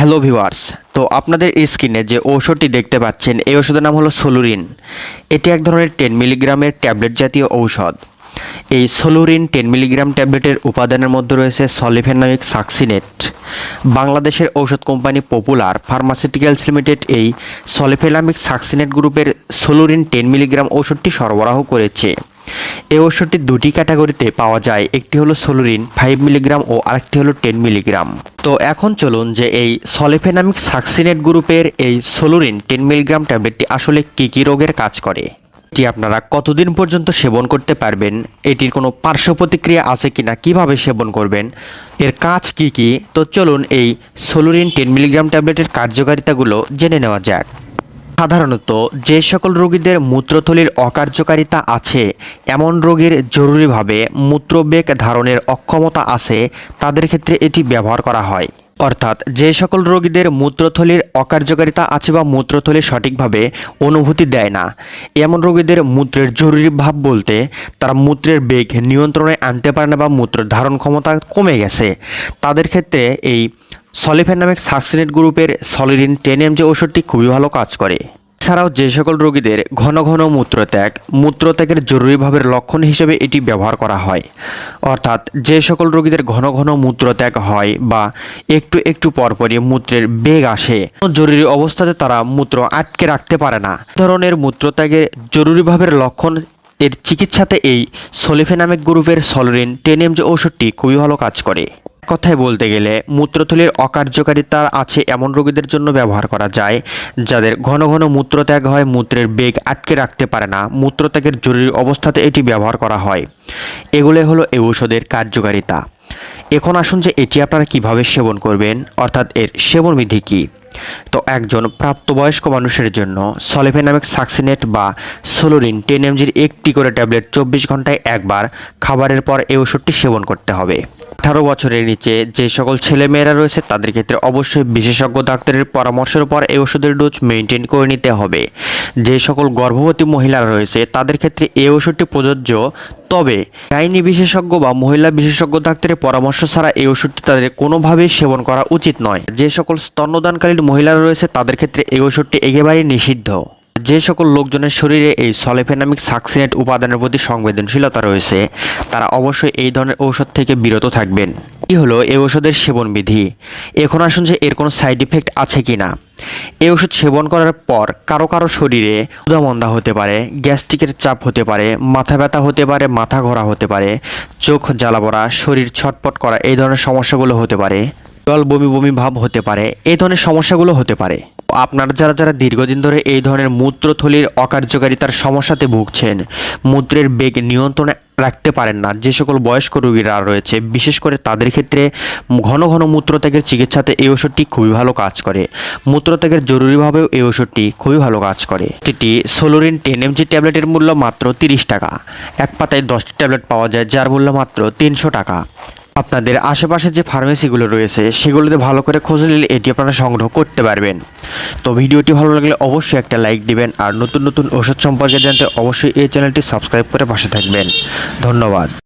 Hello viewers, তো আপনাদের স্ক্রিনে যে ঔষধটি দেখতে পাচ্ছেন, এই ওষুধের নাম হলো সোলুরিন। এটি এক ধরনের টেন মিলিগ্রামের ট্যাবলেট জাতীয় ঔষধ। এই সোলুরিন টেন মিলিগ্রাম ট্যাবলেটের উপাদানের মধ্যে রয়েছে সলিফেনামিক সাকসিনেট। বাংলাদেশের ঔষধ কোম্পানি পপুলার ফার্মাসিউটিক্যালস লিমিটেড এই সলিফেনামিক সাকসিনেট গ্রুপের সোলুরিন টেন মিলিগ্রাম ঔষধটি সরবরাহ করেছে। এই ওষুধটি দুটি ক্যাটাগরিতে পাওয়া যায়, একটি হলো সোলুরিন ফাইভ মিলিগ্রাম ও আরেকটি হলো টেন মিলিগ্রাম। তো এখন চলুন যে এই সলিফেনামিক সাকসিনেট গ্রুপের এই সোলুরিন টেন মিলিগ্রাম ট্যাবলেটটি আসলে কী কী রোগের কাজ করে? এটি আপনারা কতদিন পর্যন্ত সেবন করতে পারবেন? এটির কোনো পার্শ্ব প্রতিক্রিয়া আছে কিনা? কীভাবে সেবন করবেন? এর কাজ কি কি? তো চলুন এই সোলুরিন টেন মিলিগ্রাম ট্যাবলেটের কার্যকারিতাগুলো জেনে নেওয়া যাক। সাধারণত যে সকল রোগীদের মূত্রথলির অকার্যকারিতা আছে, এমন রোগীর জরুরিভাবে মূত্রবেগ ধারণের অক্ষমতা আছে, তাদের ক্ষেত্রে এটি ব্যবহার করা হয়। অর্থাৎ যে সকল রোগীদের মূত্রথলির অকার্যকারিতা আছে বা মূত্রথলি সঠিকভাবে অনুভূতি দেয় না, এমন রোগীদের মূত্রের জরুরি ভাব বলতে তারা মূত্রের বেগ নিয়ন্ত্রণে আনতে পারে না বা মূত্র ধারণ ক্ষমতা কমে গেছে। তাদের ক্ষেত্রে এই সলিফেনামিক সাকসিনেট গ্রুপের সলিডিন টেন এম যে ওষুধটি খুবই ভালো কাজ করে। এছাড়াও যে সকল রোগীদের ঘন ঘন মূত্রত্যাগ, মূত্রত্যাগের জরুরিভাবের লক্ষণ হিসেবে এটি ব্যবহার করা হয়। অর্থাৎ যে সকল রোগীদের ঘন ঘন মূত্রত্যাগ হয় বা একটু একটু পরপরই মূত্রের বেগ আসে, জরুরি অবস্থাতে তারা মূত্র আটকে রাখতে পারে না। ধরনের মূত্রত্যাগের জরুরিভাবের লক্ষণ এর চিকিৎসাতে এই সলিফেনামিক গ্রুপের সলোরিন টেন যে ঔষধটি খুবই ভালো কাজ করে। কথায় বলতে গেলে, মূত্রথলির অকার্যকারিতা আছে এমন রোগীদের জন্য ব্যবহার করা যায়, যাদের ঘন ঘন মূত্রত্যাগ হয়, মূত্রের বেগ আটকে রাখতে পারে না। মূত্রত্যাগের জরুরি অবস্থাতে এটি ব্যবহার করা হয়। এগুলো হলো এই ঔষধের কার্যকারিতা। এখন আসুন যে এটি আপনারা কীভাবে সেবন করবেন, অর্থাৎ এর সেবন বিধি কী? তো একজন প্রাপ্তবয়স্ক মানুষের জন্য সলিফেনামিক সাকসিনেট বা সোলোরিন টেন এমজির একটি করে ট্যাবলেট চব্বিশ ঘন্টায় একবার খাবারের পর এই ওষুধটি সেবন করতে হবে। আঠারো বছরের নিচে যে সকল ছেলেমেয়েরা রয়েছে, তাদের ক্ষেত্রে অবশ্যই বিশেষজ্ঞ ডাক্তারের পরামর্শের পর এই ওষুধের ডোজ মেনটেন করে নিতে হবে। যে সকল গর্ভবতী মহিলারা রয়েছে, তাদের ক্ষেত্রে এই ওষুধটি প্রযোজ্য। তবে গাইনি বিশেষজ্ঞ বা মহিলা বিশেষজ্ঞ ডাক্তারের পরামর্শ ছাড়া এই ওষুধটি তাদের কোনোভাবেই সেবন করা উচিত নয়। যে সকল স্তন্যদানকালীন মহিলারা রয়েছে, তাদের ক্ষেত্রে এই ওষুধটি একেবারেই নিষিদ্ধ। যে সকল লোকজনের শরীরে এই সলেফেনামিক সাকসিনেট উপাদানের প্রতি সংবেদনশীলতা রয়েছে, তারা অবশ্যই এই ধরনের ঔষধ থেকে বিরত থাকবেন। কি হলো এই ওষুধের সেবন বিধি এখন আসুন যে এর কোনো সাইড ইফেক্ট আছে কি না এই ওষুধ সেবন করার পর কারও কারও শরীরে উদামন্দা হতে পারে, গ্যাস্ট্রিকের চাপ হতে পারে, মাথা ব্যথা হতে পারে, মাথা ঘোরা হতে পারে, চোখ জ্বালা পড়া, শরীর ছটপট করা, এই ধরনের সমস্যাগুলো হতে পারে, জল বমি বমি ভাব হতে পারে, এই ধরনের সমস্যাগুলো হতে পারে। আপনারা যারা যারা দীর্ঘদিন ধরে এই ধরনের মূত্রথলির অকার্যকারিতার সমস্যাতে ভুগছেন, মূত্রের বেগ নিয়ন্ত্রণে রাখতে পারেন না, যে সকল বয়স্ক রোগীরা রয়েছে, বিশেষ করে তাদের ক্ষেত্রে ঘন ঘন মূত্রত্যাগের চিকিৎসাতে এই ওষুধটি খুবই ভালো কাজ করে। মূত্রত্যাগের জরুরিভাবেও এই ওষুধটি খুবই ভালো কাজ করে। এটি সোলোরিন টেন এমজি ট্যাবলেটের মূল্য মাত্র তিরিশ টাকা। এক পাতায় দশটি ট্যাবলেট পাওয়া যায়, যার মূল্য মাত্র তিনশো টাকা। আপনাদের আশেপাশে যে ফার্মেসিগুলো রয়েছে, সেগুলোতে ভালো করে খোঁজ নিলে এটি আপনারা সংগ্রহ করতে পারবেন। তো ভিডিওটি ভালো লাগলে অবশ্যই একটা লাইক দিবেন আর নতুন নতুন ওষুধ সম্পর্কে জানতে অবশ্যই এই চ্যানেলটি সাবস্ক্রাইব করে পাশে থাকবেন। ধন্যবাদ।